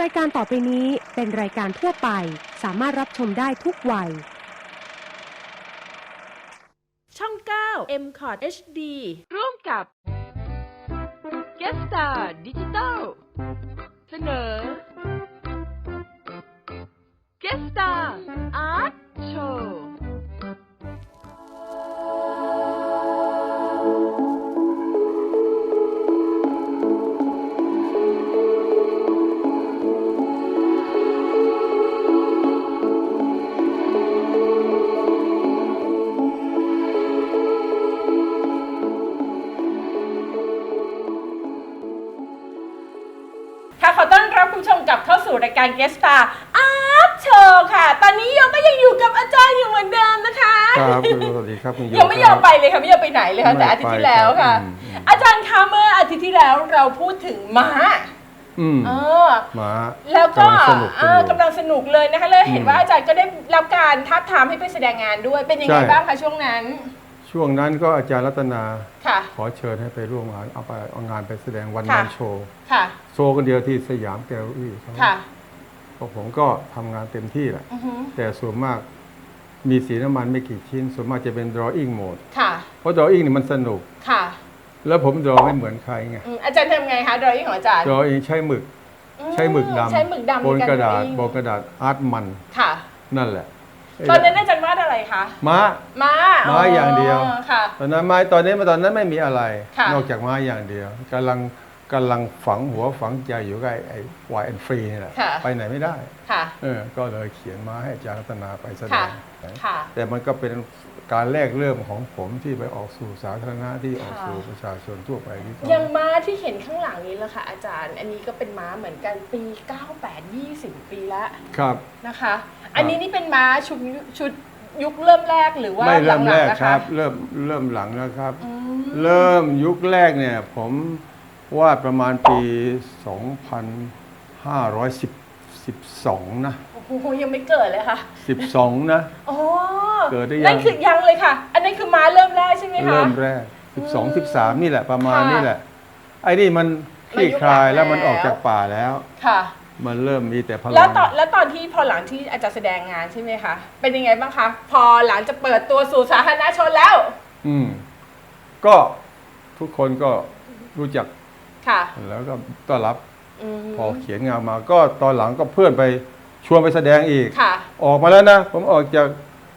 รายการต่อไปนี้เป็นรายการทั่วไป สามารถรับชมได้ทุกวัย ช่อง 9 m c o t HD ร่วมกับ g u e s t a r Digital เสนอ g u e s t a r Art Show มกลับเข้าสู่รายการ Guest Star Art Show ค่ะ ตอนนี้โยก็ยังอยู่กับอาจารย์อยู่เหมือนเดิมนะคะครับคุณสวัสดีครับคุณโยยังไม่ยอมไปเลยค่ะไม่ยอมไปไหนเลยค่ะไม่แต่อาทิตย์ที่แล้วค่ะไปครับอืมอาจารย์คะเมื่ออาทิตย์ที่แล้วเราพูดถึงม้าอืมเออหมาแล้วก็ำงสนุกเออกำลังสนุกเลยนะคะเลยเห็นอืมว่าอาจารย์ก็ได้รับการท้าบทามให้ไปแสดงงานด้วยเป็นยังไงใช่บ้างคะช่วงนั้น ช่วงนั้นก็อาจารย์รัตนาค่ะ ขอเชิญให้ไปร่วมงานเอาไปเอางานไปแสดงวันค่ะงานโชว์ค่ะโชว์กันเดียวที่สยามแกลลี่ครับค่ะพวกผมก็ทำงานเต็มที่แหละ อือฮึแต่ส่วนมากมีสีน้ำมันไม่กี่ชิ้น ส่วนมากจะเป็น drawing mode ค่ะเพราะ drawing นี่มันสนุก ค่ะแล้วผม draw ไม่เหมือนใครไง อืมอาจารย์ทำไงคะดรอยิ่งของอาจารย์ drawing ใช้หมึกใช้หมึกดำใช้หมึกดำบนในกระดาษ drawing บนกระดาษอาร์ตมัน ค่ะ นั่นแหละ ตอนนั้นอาจารย์วาดอะไรคะม้า ม้าม้าอย่างเดียว ค่ะ ตอนนั้นไม้ตอนนี้มาตอนนั้นไม่มีอะไร ค่ะ นอกจากไม้อย่างเดียวกำลังกำลังฝังหัวฝังใจอยู่กับไอ้ไอ้วายแอนฟรีนี่แหละค่ะ ไปไหนไม่ได้ ค่ะ เออก็เลยเขียนมาให้อาจารย์รัตนาไปแสดค่ะง ค่ะ แต่มันก็เป็น การแรกเริ่มของผมที่ไปออกสู่สาธารณะที่ออกค่ะสู่ประชาชนทั่วไปที่เขายังม้าที่เห็นข้างหลังนี้แหละค่ะอาจารย์ อันนี้ก็เป็นม้าเหมือนกันปี 98 20 ปีแล้วครับนะคะ อันนี้นี่เป็นม้าชุดชุดยุคเริ่มแรกหรือว่าไม่หเริ่ลัมงแรกๆนะคคะรับ เริ่มเริ่มหลังแล้วครับอืมเริ่มยุคแรกเนี่ย ผมวาดประมาณปี 2512 นะ โอ้โหยังไม่เกิดเลยค่ะ 12 นะ อ๋อเกิดได้ยัง นั่นคือยังเลยค่ะ อันนั้นคือม้าเริ่มแรกใช่ไหมคะ เริ่มแรก 12 13 นี่แหละประมาณค่ะนี่แหละ ไอ้นี่มันคลี่คลายมันยุคหลังแล้วมันออกแล้วจากป่าแล้ว ค่ะ มันเริ่มมีแต่พลัง แล้วตอนแล้วตอนที่พอหลังที่อาจารย์แสดงงานใช่ไหมคะ เป็นยังไงบ้างคะ พอหลังจะเปิดตัวสู่สาธารณชนแล้ว อืม ก็ทุกคนก็รู้จักค่ะ แล้วก็ต้อนรับ อืม พอเขียนงานมา ก็ตอนหลังก็เพื่อนไป ชวนไปแสดงอีก ค่ะ ออกมาแล้วนะ ผมออกจาก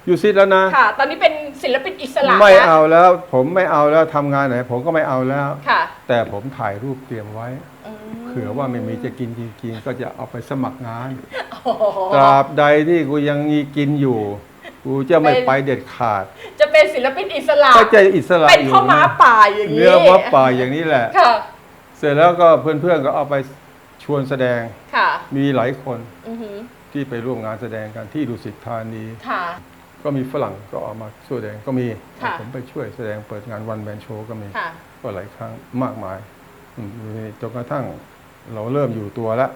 ยูซิตแล้วนะ ค่ะ ตอนนี้เป็นศิลปินอิสระไม่แล้วเอาแล้ว ผมไม่เอาแล้วทำงานไหน ผมก็ไม่เอาแล้ว ค่ะแต่ผมถ่ายรูปเตรียมไว้อืมเผื่อว่าไม่มีจะกินจริงๆ ก็จะเอาไปสมัครงาน โอ้โหตราบใดที่กูยังมีกินอยู่ กูจะไม่เป็นไปเด็ดขาด จะเป็นศิลปินอิสระ ก็จะอิสระเป็นอยู่พ่อม้านะป่าอย่างนี้เนื้อวับป่าอย่างนี้แหละ ค่ะ เสร็จแล้วก็เพื่อนๆก็เอาไปชวนแสดง ค่ะ มีหลายคน อือหือ ที่ไปร่วมงานแสดงกันที่ดุสิตธานี ค่ะ ก็มีฝรั่งก็เอามาช่วยแสดงก็มีค่ะ ผมไปช่วยแสดงเปิดงานวันแมนโชว์ก็มี ค่ะ ก็หลายครั้งมากมายอืมจนกระทั่งเราเริ่มอยู่ตัวแล้ว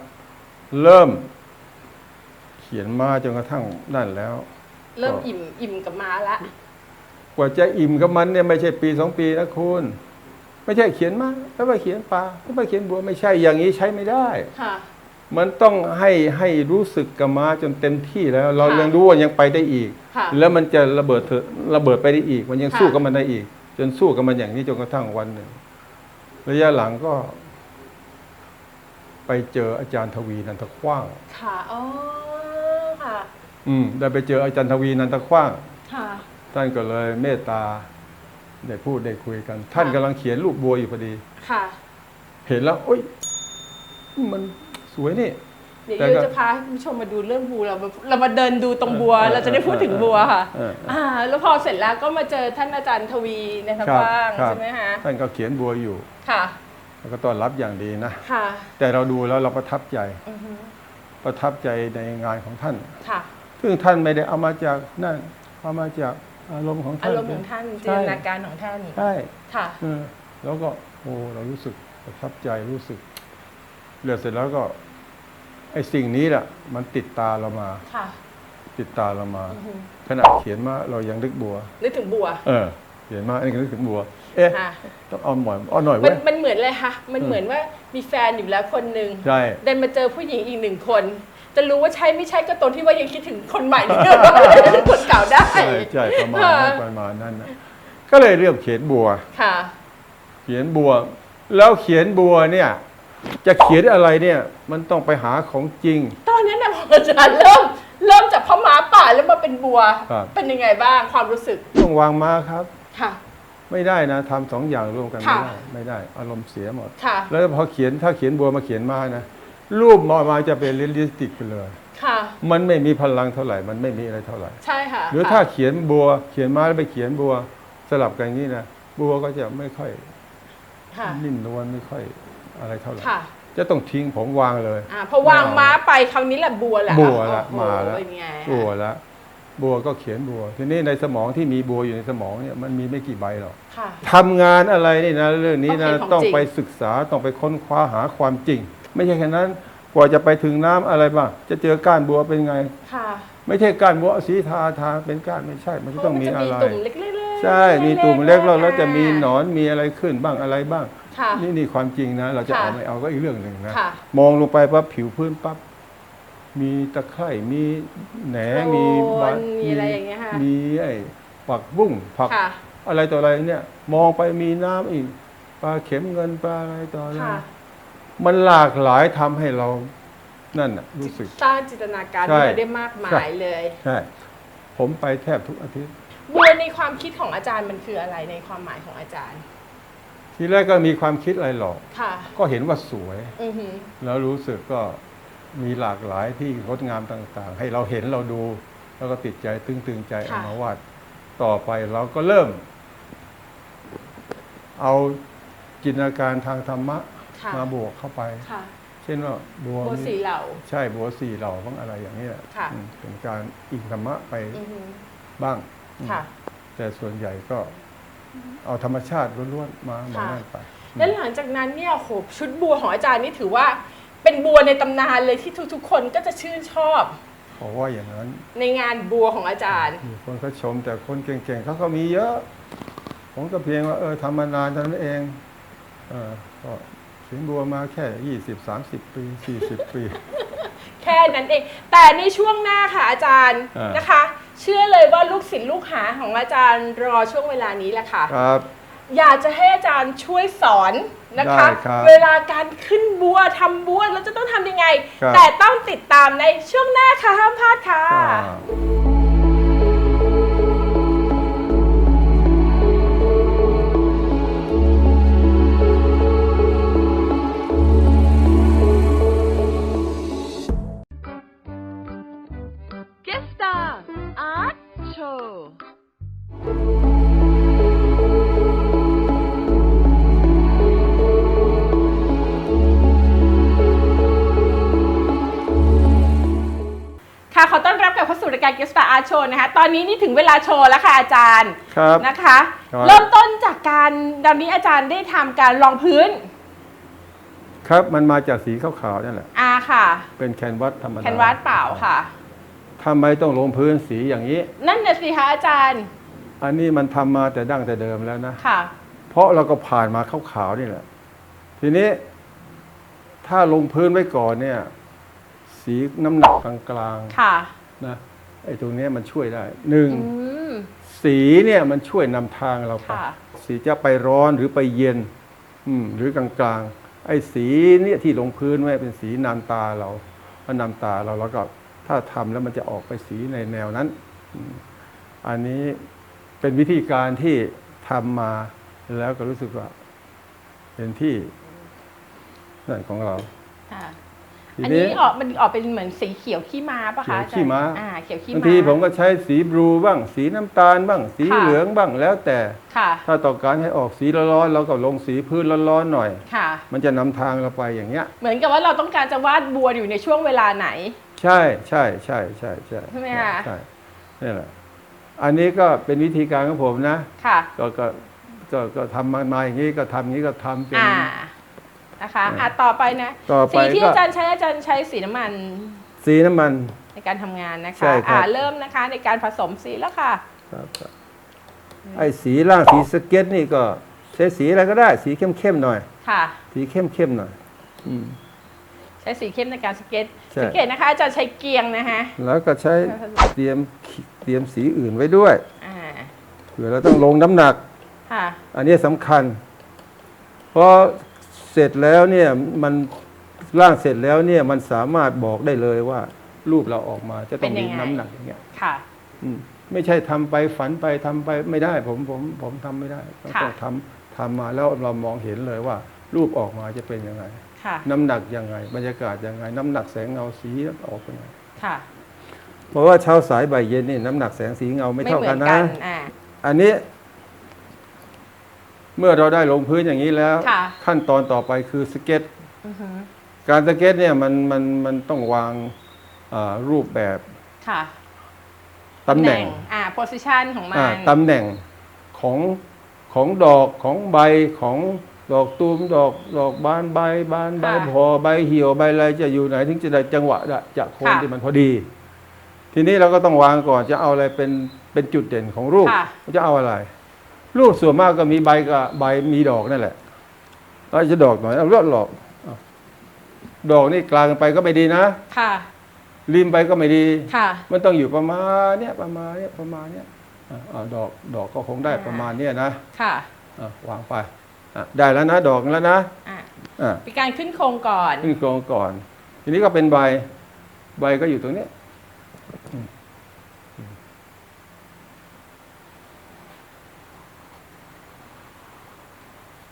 เริ่ม เขียนมาจนกระทั่งนั่นแล้ว เริ่มก็อิ่มอิ่มกับม้าละ กว่าจะอิ่มกับมันเนี่ยไม่ใช่ปีสองปีนะคุณ ไม่ใช่เขียนมาแล้วไปเขียนปลาแล้วไปเขียนบัวไม่ใช่อย่างนี้ใช้ไม่ได้ ค่ะ มันต้องให้ให้รู้สึกกับม้าจนเต็มที่แล้ว เราค่ะยังรู้ว่ายังไปได้อีก ค่ะแล้วมันจะระเบิดเถอะระเบิดไปได้อีก มันยังค่ะ สู้กับมันได้อีก จนสู้กับมันอย่างนี้จนกระทั่งวันหนึ่งระยะหลังก็ ไปเจออาจารย์ทวีนันทขว้าง ค่ะอ๋อค่ะ อืมได้ไปเจออาจารย์ทวีนันทขว้าง ค่ะ ท่านก็เลยเมตตาได้พูดได้คุยกัน ท่านกำลังเขียนรูปบัวอยู่พอดี ค่ะ เห็นแล้วโอ๊ยมันส วยนี่ เดี๋ยวแต่โยก็จะพาคุณผู้ชมมาดูเรื่องบัวเรามาเรามาเดินดูตรงบัวเออเราจะได้พูดถึงบัวค่ะเออเอออ่อ่าแล้วพอเสร็จแล้วก็มาเจอท่านอาจารย์ทวีในทัครับบ้างครับใช่ไหมคะท่านก็เขียนบัวอยู่ค่ะ แล้วก็ต้อนรับอย่างดีนะค่ะ แต่เราดูแล้วเราประทับใจอือฮึประทับใจในงานของท่านค่ะซึ่งท่านไม่ได้เอามาจากนั่นเอามาจากอารมณ์ของอาท่านรมณ์ของท่านจินใช่ตนาการของท่านใช่ค่ะเออแล้วก็โอ้เรารู้สึกประทับใจรู้สึกเลือเสร็จแล้วก็ ไอ้สิ่งนี้แหละมันติดตาเรามา ค่ะ ติดตาเรามา อือฮึ ขณะเขียนมาเรายังนึกบัว นึกถึงบัวเออ เขียนมาอันนี้ก็นึกถึงบัว เอ๊ะค่ะต้องเอาหน่อยเอาหน่อยมัเว้นยมันเหมือนเลยค่ะ มันเหมือนว่ามีแฟนอยู่แล้วคนหนึ่ง ใช่เดินมาเจอผู้หญิงอีกหนึ่งคน จะรู้ว่าใช่ไม่ใช่ก็ตรงที่ว่ายังคิดถึงคนใหม่ที่คนเก่าได้ ใช่ใช่ประมาณนั้นประมาณนั้นนะก็เลยเรียกเขียนบัว ค่ะ เขียนบัว แล้วเขียนบัวเนี่ย จะเขียนอะไรเนี่ย มันต้องไปหาของจริง ตอนนั้นนะพออาจารย์เริ่มเริ่มจากพ่อม้าป่าแล้วมาเป็นบัว ครับ เป็นยังไงบ้างความรู้สึกต้องวางมาครับ ค่ะ ไม่ได้นะทำสองอย่างร่วมกันไม่ค่ะ ได้ไม่ได้ อารมณ์เสียหมด ค่ะแล้วพอเขียนถ้าเขียนบัวมาเขียนมานะรูปมามาจะเป็นเรียลลิสติกไปเลย ค่ะ มันไม่มีพลังเท่าไหร่ มันไม่มีอะไรเท่าไหร่ ใช่ค่ะหรือถ้าเขียนบัว เขียนมาแล้วไปเขียนบัว สลับกันอย่างนี้นะบัวก็จะไม่ค่อยค่ะ นิ่มนวลไม่ค่อย อะไรเท่าไหร่ค่ะจะต้องทิ้งผมวางเลยอ่าพอวางม้าไปคราวนี้แหละบัวแหละบัวละโอ้โหมาแล้วเป็นไงบัวละบัวก็เขียนบัว ทีนี้ในสมองที่มีบัวอยู่ในสมองเนี่ยมันมีไม่กี่ใบหรอกค่ะทำงานอะไรนี่นะเรื่องนี้นะต้ต้อองงเห็นของจริงไปศึกษาต้องไปค้นคว้าหาความจริง ไม่ใช่แค่นั้นกว่าจะไปถึงน้ำอะไรบ้างจะเจอก้านบัวเป็นไงค่ะไม่ใช่ก้านบัวเอาสีทาทาเป็นก้านไม่ใช่ มันจะต้องมีอะไรเพาว่ามันจตุ่มเล็กๆใช่มีตุ่มเล็กแล้วแล้วจะมีหนออนมีอะไรขึ้นบ้างอะไรบ้าง ค่ะนี่นี่ความจริงนะ เราจะค่ะเอาไม่เอาก็อีกเรื่องหนึ่งนะค่ะมองลงไปปั๊บผิวพื้นปั๊บมีตะไคร่มีแหนโคลนมีใบมีอะไรอย่างเงี้ยค่ะ มีไอ้ผักบุ้งผัก ค่ะ อะไรต่ออะไรเนี่ย มองไปมีน้ำอีกปลาเข็มเงินปลาอะไรต่ออะไรค่ะมันหลากหลายทำให้เรานั่นน่ะรู้สึก สร้างจินตนาการใช่ขึ้นมาได้มากมายเลยใช่ผมไปแทบทุกอาทิตย์ บัวในความคิดของอาจารย์มันคืออะไรในความหมายของอาจารย์ ทีแรกก็มีความคิดอะไรหรอก ค่ะ ก็เห็นว่าสวย อือหือ แล้วรู้สึกก็มีหลากหลายที่งดงามต่างๆ ให้เราเห็นเราดู แล้วก็ติดใจตึงตึงๆใจเอามาวาดต่อไปเราก็เริ่ม เอาจินตนาการทางธรรมะค่ะ มาบวกเข้าไป ค่ะเช่นว่าบัวบัวมีสีเหล่า ใช่บัวสี่เหล่าบ้างอะไรอย่างนี้แหละค่ะ อืมเป็นการอิงธรรมะไปอือหือบ้างอืมค่ะ แต่ส่วนใหญ่ก็ เอาธรรมชาติล้วนๆมามาค่ะนั่นไปแล้วหลังจากนั้นเนี่ยโหชุดบัวของอาจารย์นี่ถือว่า เป็นบัวในตำนานเลยที่ทุกๆ คนก็จะชื่นชอบเพราะว่าอย่างนั้น ในงานบัวของอาจารย์มีคนเขาชมแต่คนเก่งๆเขาก็มีเยอะ ผมก็เพียงว่าเออทำมานานเท่านั้นเองเออก็เขียนบัวมาแค่ยี่สิบสามสิบปีสี่สิบปีแค่นั้นเอง แต่ในช่วงหน้าค่ะอาจารย์อ่าน นะคะ เชื่อเลยว่าลูกศิษย์ลูกหาของอาจารย์รอช่วงเวลานี้แหละค่ะ ครับ อยากจะให้อาจารย์ช่วยสอนนะคะ ได้ครับเวลาการขึ้นบัวทำบัวเราจะต้องทำยังไง ครับ แต่ต้องติดตามในช่วงหน้าค่ะห้ามพลาดค่ะ อ่า การ Guest Star Art Show นะคะ ตอนนี้นี่ถึงเวลาโชว์แล้วค่ะอาจารย์ครับ นะคะ ครับ เริ่มต้นจากการตอนนี้อาจารย์ได้ทำการรองพื้นครับมันมาจากสีขาวๆนั่นแหละ อาค่ะ เป็นแคนวาสธรรมดาแคนวาสเปล่าค่ะ ทำไมต้องลงพื้นสีอย่างนี้ นั่นน่ะสิคะอาจารย์อันนี้มันทำมาแต่ดั้งแต่เดิมแล้วนะ ค่ะ เพราะเราก็ผ่านมาขาวๆนี่แหละ ทีนี้ ถ้าลงพื้นไว้ก่อนเนี่ย สีน้ำหนักกลางค่ะ ๆนะไอ้ตรงเนี้ยมันช่วยได้หนึ่งอืมสีเนี่ยมันช่วยนำทางเราไปค่ะสีจะไปร้อนหรือไปเย็นอืมหรือกลางๆ ไอ้สีเนี่ยที่ลงพื้นไว้เป็นสีนำตาเรามันนำตาเราแล้วก็ถ้าทำแล้วมันจะออกไปสีในแนวนั้นอืมอันนี้เป็นวิธีการที่ทำมาแล้วก็รู้สึกว่าเป็นที่นั่นของเราค่ะที อันนี้นี้ออกมันออกเป็นเหมือนสีเขียวขี้ม้าปะคะเขียวขี้ม้าอาจารย์อ่าเขียวขี้บางม้าทีผมก็ใช้สีบลูบ้าง สีน้ำตาลบ้าง สีค่ะเหลืองบ้างแล้วแต่ค่ะถ้าต้องการให้ออกสีร้อนๆเราก็ลงสีพื้นร้อนๆหน่อยค่ะ มันจะนำทางเราไปอย่างเงี้ย เหมือนกับว่าเราต้องการจะวาดบัวอยู่ในช่วงเวลาไหน ใช่ใช่ใช่ใช่ใช่ใช่ไหมคะใช่นี่แหละอันนี้ก็เป็นวิธีการของผมนะ ค่ะ ก็ก็ก็ก็ทำมามาอย่างนี้ก็ทำอย่างนี้ก็ทำจนอ่า นะคะอ่าอะต่อไปนะต่อไปสีที่ก็ อาจารย์ใช้อาจารย์ใช้สีน้ำมันสีน้ำมัน ในการทำงานนะใช่คะครับ อ่าเริ่มนะคะในการผสมสีแล้วค่ะ ครับครับไอ้สีล่างสีสเก็ตนี่ก็ใช้สีอะไรก็ได้ สีเข้มๆหน่อย ค่ะ สีเข้มๆหน่อย อืม ใช้สีเข้มในการสเก็ตใช่ สังเกตนะคะอาจารย์ใช้เกียงนะคะแล้วก็ใช้เตรียมเตรียมสีอื่นไว้ด้วยอ่าเผื่อเราต้องลงน้ำหนัก ค่ะ อันนี้สำคัญ เพราะ เสร็จแล้วเนี่ยมันร่างเสร็จแล้วเนี่ยมันสามารถบอกได้เลยว่า รูปเราออกมาจะต้องมีน้ำหนักอย่างเงี้ยค่ะอืมไม่ใช่ทำไปฝันไปทำไปไม่ได้ ผมผมผมทำไม่ได้ต้องค่ะต้องทำทำมาแล้วเรามองเห็นเลยว่า รูปออกมาจะเป็นยังไงค่ะน้ำหนักยังไง บรรยากาศยังไง น้ำหนักแสงเงาสีออกเป็นยังไงค่ะเพราะว่าเช้าสายบ่ายเย็นนี่น้ำหนักแสงสีเงาไม่เท่ากันนะอ่าอันนี้ เมื่อเราได้ลงพื้นอย่างนี้แล้ว ค่ะ ขั้นตอนต่อไปคือสเก็ต อือหือการสเก็ตเนี่ยมันมันมันต้องวางอ่ารูปแบบค่ะตำแหน่งอ่า position ของมัอ่านตำแหน่งของของดอกของใบของดอกตูมดอกดอกบานใบบานใบค่ะพอใบเหี่ยวใบอะไรจะอยู่ไหนถึงจะได้จังหวะจะโคนค่ะที่มันพอดี ทีนี้เราก็ต้องวางก่อนจะเอาอะไรเป็นเป็นจุดเด่นของรูปค่ะ จะเอาอะไร รูปส่วนมากก็มีใบกับใบมีดอกนั่นแหละเราจะดอกหน่อยเอาเลือดหลอกเอาดอกนี่กลางไปก็ไม่ดีนะค่ะริมไปก็ไม่ดีค่ะมันต้องอยู่ประมาณเนี้ยประมาณเนี้ยประมาณเนี้ยอะเอาดอกดอกก็คงได้ประมาณเนี้ยนะค่ะอะวางไปอะได้แล้วนะ ดอกแล้วนะอ่าอะเป็นการขึ้นโครงก่อน ขึ้นโครงก่อน ทีนี้ก็เป็นใบใบก็อยู่ตรงเนี้ยอืม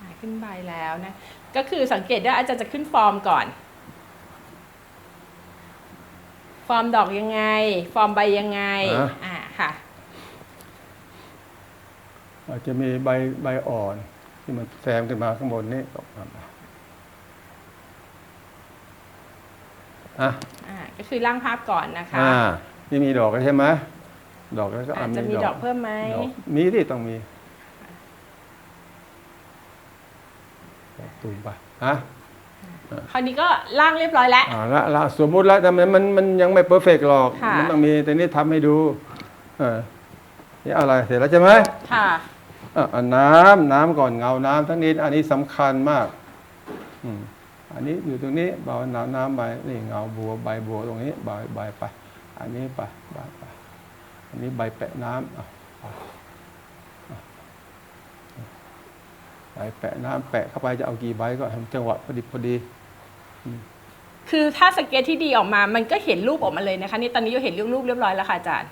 อ่า ขึ้นใบแล้วนะ ก็คือสังเกตได้อาจารย์จะขึ้นฟอร์มก่อน ฟอร์มดอกยังไง ฟอร์มใบยังไง อ่าค่ะ อาจจะมีใบใบอ่อน ที่มันแซมขึ้นมาข้างบนนี่ก็อะอะอ่าก็คือร่างภาพก่อนนะคะ อ่านี่มีดอกแล้วใช่ไหมดอกแล้วก็อาจอะจะมีดอกเพิ่มไหม ดอกมีที่ต้องมี ดอกตูมไปฮะคราวนี้ก็ร่างเรียบร้อยแล้วอ่าละละสมมุติแล้วแต่มันมันมันยังไม่เพอร์เฟกหรอก ค่ะ มันต้องมีแต่นี้ทำให้ดูเออนี่อะไรเสร็จแล้วใช่ไหมค่ะ อะอะน้ำน้ำก่อนเงาน้ำทั้งนี้อันนี้สำคัญมากอืมอันนี้อยู่ตรงนี้เบาน้ำน้ำใบนี่เงาบัวใบบัวตรงนี้ใบใบไป อันนี้ไปใบไปอันนี้ใบแปะน้ำอะไปอะใบ แปะน้ำแปะเข้าไปจะเอากี่ใบก็ทำจังหวะพอดีพอดี คือถ้าสเก็ตที่ดีออกมามันก็เห็นรูปออกมาเลยนะคะนี่ตอนนี้เราเห็นรูปเรียบร้อยแล้วค่ะอาจารย์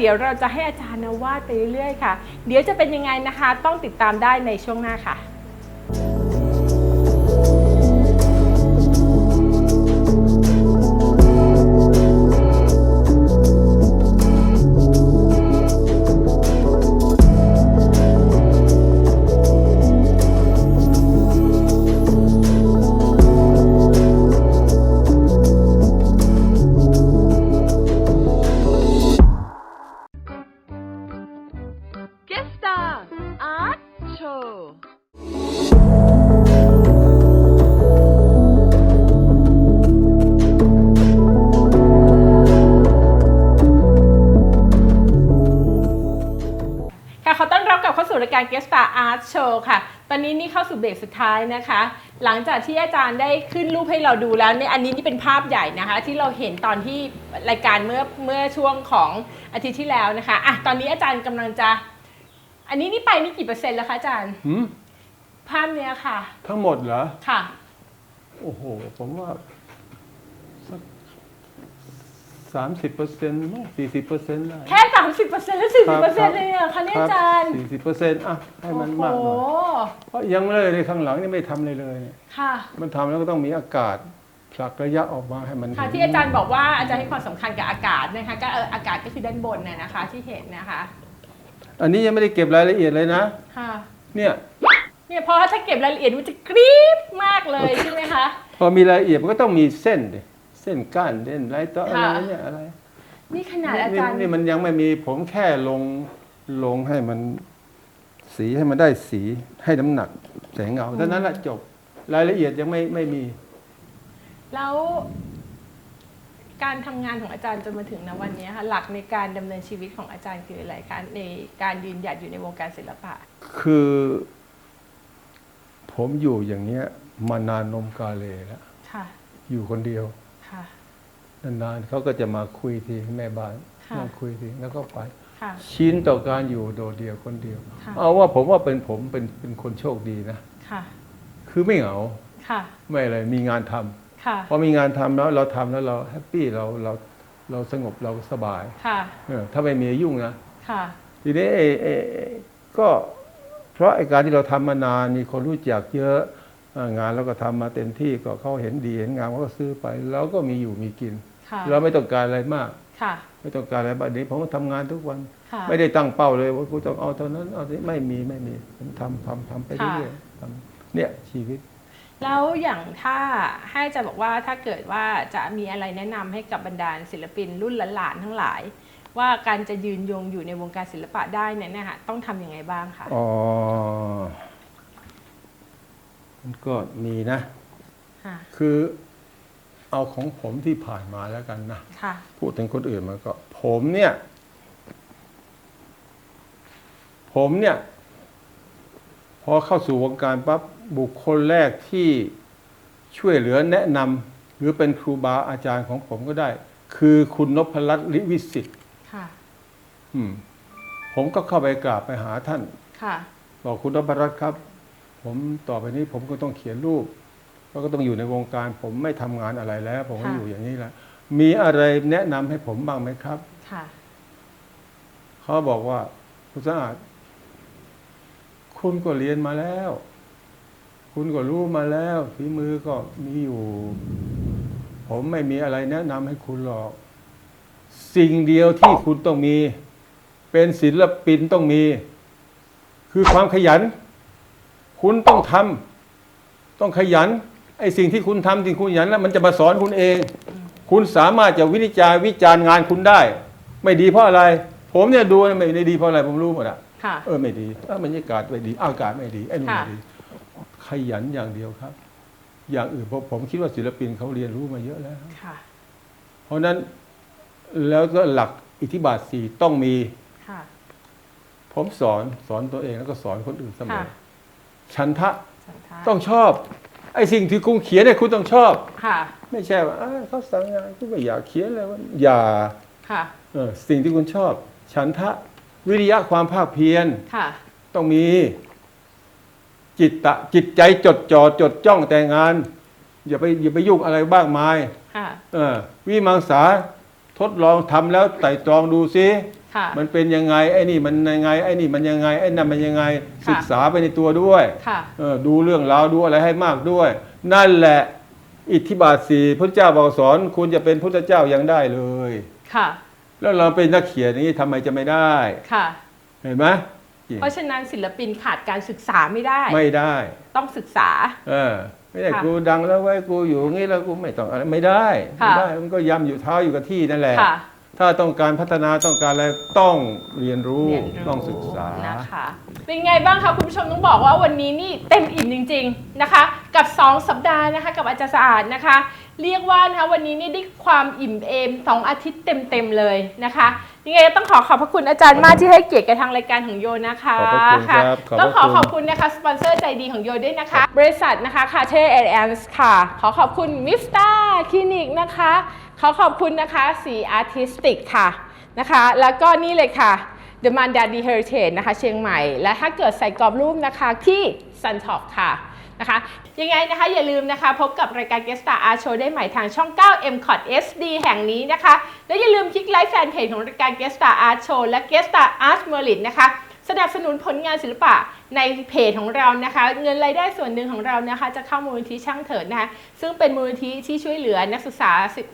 เดี๋ยวเราจะให้อาจารย์นะวาดไปเรื่อยๆค่ะ เดี๋ยวจะเป็นยังไงนะคะ ต้องติดตามได้ในช่วงหน้าค่ะ Art Show ค่ะ ตอนนี้นี่เข้าสู่เบรกสุดท้ายนะคะ หลังจากที่อาจารย์ได้ขึ้นรูปให้เราดูแล้วเนี่ยอันนี้นี่เป็นภาพใหญ่นะคะ ที่เราเห็นตอนที่รายการเมื่อเมื่อช่วงของอาทิตย์ที่แล้วนะคะอะตอนนี้อาจารย์กำลังจะ อันนี้นี่ไปนี่กี่เปอร์เซ็นต์แล้วคะอาจารย์ หืมภาพเนี้ยค่ะ ทั้งหมดเหรอ ค่ะ โอ้โห ผมว่าสัก สามสิบเปอร์เซ็นต์มั้งสี่สิบเปอร์เซ็นต์ได้ แค่สามสิบเปอร์เซ็นต์หรือสี่สิบเปอร์เซ็นต์เลยอะคะเนี่ยอาจารย์สี่สิบเปอร์เซ็นต์อะให้มันมากหโอ้น่อยโหเพราะยังเลยในข้างหลังนี่ไม่ทำเลยเลยเนี่ยค่ะมันทำแล้วก็ต้องมีอากาศผลักระยะออกมาให้มันค่ะเห็นที่อาจารย์บอกว่าอาจารย์ให้ความสำคัญกับอากาศนะคะก็เอออากาศก็คือด้านบนน่ะนะคะที่เห็นนะคะ อันนี้ยังไม่ได้เก็บรายละเอียดเลยนะค่ะเนี่ยเนี่ยเพราะถ้าเก็บรายละเอียดมันจะกรี๊บมากเลยใช่ไหมคะพอมีรายละเอียดมันก็ต้องมีเส้นดิ เส้นก้านเส้นอะไรต่ออะไรค่ะเนี่ยอะไรนี่ขนาดอาจารย์นี่มันยังไม่มีผมแค่ลงลงให้มันสีให้มันได้สีให้น้ำหนักแสงเงาเท่านั้นแหละจบรายละเอียดยังไม่ไม่มี แล้วการทำงานของอาจารย์จนมาถึงณวันนี้ค่ะหลักในการดำเนินชีวิตของอาจารย์คืออะไรคะในการยืนหยัดอยู่ในวงการศิลปะ คือ ผมอยู่อย่างเนี้ยมานานนมกาเลแล้วค่ะอยู่คนเดียวค่ะ นานๆเขาก็จะมาคุยทีแม่บ้านค่ะนั่งคุยทีแล้วก็ไปค่ะชินต่อการอยู่โดดเดียวคนเดียวค่ะเอาว่าผมว่าเป็นผมเป็นเป็นคนโชคดีนะค่ะคือไม่เหงาค่ะไม่อะไรมีงานทำค่ะพอมีงานทำแล้วเราทำแล้วเราแฮปปี้เราเราเราสงบเราสบายค่ะเออถ้าไม่มียุ่งนะค่ะทีนี้เอ่อเอ่อก็เพราะไอ้การที่เราทำมานานมีคนรู้จักเยอะเอ่อ งานเราก็ทำมาเต็มที่ก็เขาเห็นดีเห็นงามเขาก็ซื้อไปเราก็มีอยู่มีกินค่ะเราไม่ต้องการอะไรมากค่ะไม่ต้องการอะไรมากเดี๋ยวผมก็ทำงานทุกวันค่ะไม่ได้ตั้งเป้าเลยว่ากูต้องเอาเท่านั้นเอาที่ไม่มีไม่มีผมทำทำทำไปค่ะเรื่อยๆทำเนี่ยชีวิต แล้วอย่างถ้าให้อาจะบอกว่าถ้าเกิดว่าจะมีอะไรแนะนำให้กับบรรดาศิลปินรุ่นหลานๆทั้งหลาย ว่าการจะยืนยงอยู่ในวงการศิลปะได้เนี่ยนะคะต้องทำยังไงบ้างคะอ๋อ มันก็มีนะ ค่ะ คือเอาของผมที่ผ่านมาแล้วกันนะ ค่ะ พูดถึงคนอื่นมันก็ ผมเนี่ย ผมเนี่ย พอเข้าสู่วงการปั๊บบุคคลแรกที่ช่วยเหลือแนะนำหรือเป็นครูบาอาจารย์ของผมก็ได้ คือคุณนพรัตน์ลิวิสิทธิ์ค่ะ อืม ผมก็เข้าไปกราบไปหาท่าน ค่ะ บอกคุณนพรัตน์ครับ ผมต่อไปนี้ผมก็ต้องเขียนรูปแล้วก็ต้องอยู่ในวงการ ผมไม่ทำงานอะไรแล้ว ผมก็ค่ะอยู่อย่างนี้แหละมีอะไรแนะนำให้ผมบ้างไหมครับค่ะเขาบอกว่าคุณสะอาดคุณก็เรียนมาแล้ว คุณก็รู้มาแล้วฝีมือก็มีอยู่ ผมไม่มีอะไรแนะนำให้คุณหรอก สิ่งเดียวที่คุณต้องมี เป็นศิลปินต้องมี คือความขยัน คุณต้องทำต้องขยันไอ้สิ่งที่คุณทำสิ่งคุณขยันแล้วมันจะมาสอนคุณเอง คุณสามารถจะวิจารณ์วิจารณ์งานคุณได้ ไม่ดีเพราะอะไร ผมเนี่ยดูไม่ได้ดีเพราะอะไรผมรู้หมดอะค่ะเออไม่ดีเออบรรยากาศไม่ดีอากาศไม่ดีไอ้นู่นค่ะไม่ดีขยันอย่างเดียวครับ อย่างอื่นเพราะผมคิดว่าศิลปินเขาเรียนรู้มาเยอะแล้วค่ะเพราะฉะนั้นแล้วก็หลักอิทธิบาทสี่ต้องมีค่ะผมสอนสอนตัวเองแล้วก็สอนคนอื่นเสมค่ะอ ฉันทะสันทาต้องชอบ ไอ้สิ่งที่คุณเขียนเนี่ยคุณต้องชอบ ค่ะ ไม่ใช่ว่าอ้าวเขาสั่งงานคุณไม่อยากเขียนเลยว่าอย่าค่ะ เออสิ่งที่คุณชอบ ฉันทะวิริยะความภาคเพียรค่ะ ต้องมี จิตตะจิตใจจดจ่อจดจ้องแต่งาน อย่าไปอย่าไปยุ่งอะไรบ้างมายค่ะ เออวิมังสาทดลองทำแล้วไต่ตรองดูซิ ค่ะ มันเป็นยังไงไอ้นี่มันยังไงไอ้นี่มันยังไงไอ้นั่นมันยังไงค่ะ ศึกษาไปในตัวด้วยค่ะ เออดูเรื่องราวดูอะไรให้มากด้วย นั่นแหละอิทธิบาทสี่พระเจ้าบอกสอนคุณจะเป็นพุทธเจ้ายังได้เลย ค่ะ แล้วเราเป็นนักเขียนอย่างนี้ทำไมจะไม่ได้ ค่ะ เห็นไหมจริงเพราะฉะนั้นศิลปินขาดการศึกษาไม่ได้ ไม่ได้ ต้องศึกษา เออไม่ได้ค่ะกูดังแล้วไว้ยกูอยู่งี้แล้วกูไม่ต้องอะไรไม่ได้ค่ะไม่ได้ มันก็ย้ำอยู่เท้าอยู่กับที่นั่นแหละ ค่ะ ถ้าต้องการพัฒนาต้องการอะไรต้องเรียนรู้เรียนรู้ต้องศึกษานะคะ เป็นไงบ้างคะคุณผู้ชมต้องบอกว่าวันนี้นี่เต็มอิ่มจริง ๆนะคะ กับ 2 สัปดาห์นะคะกับอาจารย์สะอาดนะคะ เรียกว่านะคะวันนี้นี่ได้ความอิ่มเอม 2 อาทิตย์เต็มๆเลยนะคะ ยังไงก็ต้องขอขอบพระคุณอาจารย์มากที่ให้เกียรติกับทางรายการของโยนะคะขอบพระคุณครับขอบพระคุณ ต้องขอขอบคุณนะคะสปอนเซอร์ใจดีของโยด้วยนะคะ บริษัทนะคะคาเทแอนด์แอนส์ค่ะ ขอขอบคุณมิสตาคลินิกนะคะ ขอขอบคุณนะคะสีอาร์ติสติกค่ะนะคะ แล้วก็นี่เลยค่ะ The Mandadi Heritage นะคะ เชียงใหม่ และถ้าเกิดใส่กรอบรูปนะคะที่ Sun Top ค่ะ นะคะ ยังไงนะคะอย่าลืมนะคะ พบกับรายการ Guest a r Art Show ได้ใหม่ทางช่อง 9 m c o t SD แห่งนี้นะคะ และอย่าลืมคลิกไลค์แฟนเพจของรายการ Guest a r Art Show และ Guest a r Art Merit นะคะสนับสนุนผลงานศิลปะในเพจของเรานะคะ เงินรายได้ส่วนหนึ่งของเรานะคะ จะเข้ามูลนิธิช่างเถิดนะคะซึ่งเป็นมูลนิธิที่ช่วยเหลือนักศึกษา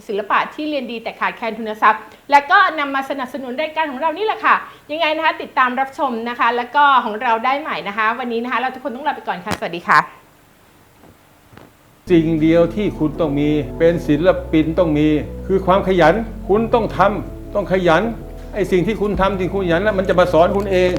ศิลปะที่เรียนดีแต่ขาดแคลนทุนทรัพย์ และก็นำมาสนับสนุนรายการของเรานี่แหละค่ะ ยังไงนะคะติดตามรับชมนะคะ แล้วก็ของเราได้ใหม่นะคะ วันนี้นะคะ เราทุกคนต้องลาไปก่อนค่ะ สวัสดีค่ะ สิ่งเดียวที่คุณต้องมี เป็นศิลปินต้องมี คือความขยันคุณต้องทำต้องขยันไอ้สิ่งที่คุณทำสิ่งคุณขยันแล้วมันจะมาสอนคุณเอง